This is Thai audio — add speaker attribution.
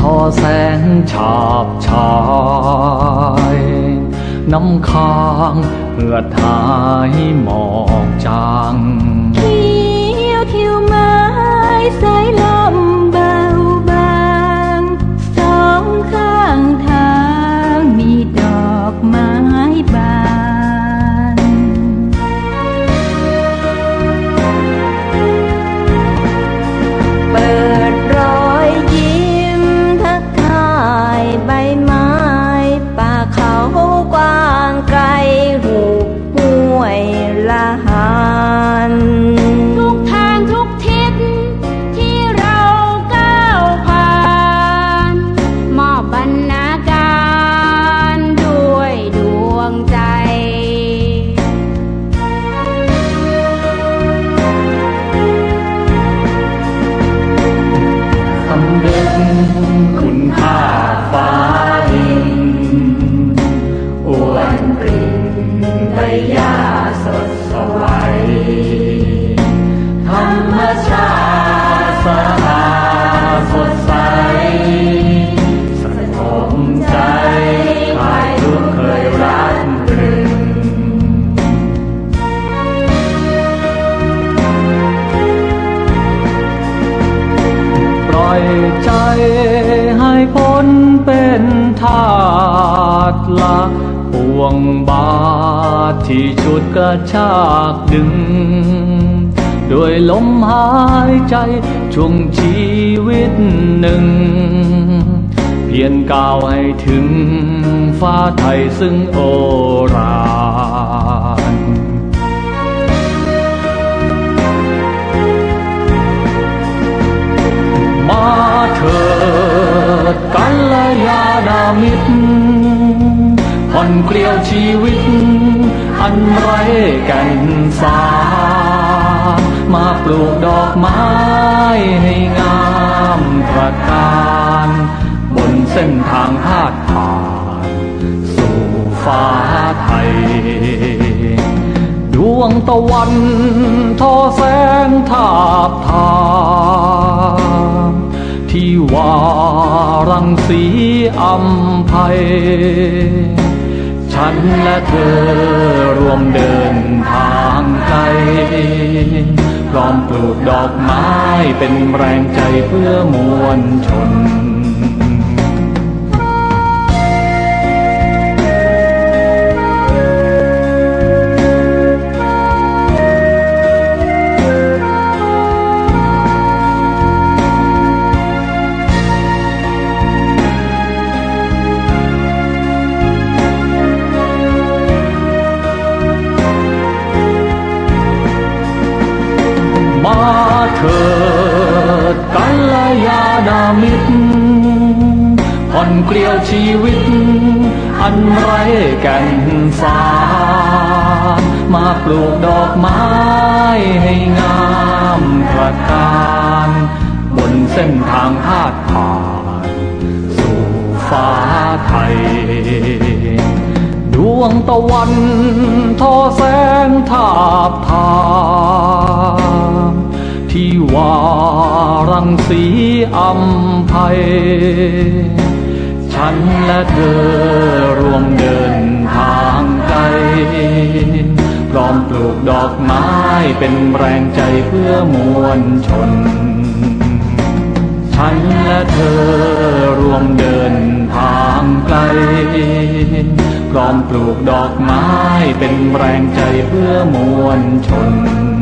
Speaker 1: ทอแสงฉาบฉายน้ำค้างเหือดหายหมอกจาง
Speaker 2: เที่ยวทิวไม้สายลมเบาบางสองข้างทางมีดอกไม้บาน อยใจ
Speaker 1: ให้พ้นเป็นทาสละปวงบาทที่ชุดกระชากดึง ด้วยลมหายใจช่วงชีวิตหนึ่ง เพียงก้าวให้ถึงฟ้าไทยซึ่งโอรา เกลียวชีวิต อันไรแก่นสา มาปลูกดอกไม้ให้งามตระการ บนเส้นทางพาดผ่าน สู่ฟ้าไทย ดวงตะวันทอแสงทาบทามที่วารังสีอัมภัย ฉันและเธอรวมเดินทางไกลพร้อมปลูกดอกไม้เป็นแรงใจเพื่อมวลชน ลยามิตรผ่อนเกลียวชีวิต อันไรแก่นสา มาปลูกดอกไม้ให้งามตระการบนเส้นทางพาดผ่านสู่ฟ้าไทย ดวงตะวันทอแสงทาบทามที่วา รังสีอัมภัยฉันและเธอรวมเดินทางไกลพร้อมปลูกดอกไม้เป็นแรงใจเพื่อมวลชน ฉันและเธอรวมเดินทางไกลพร้อมปลูกดอกไม้เป็นแรงใจเพื่อมวลชน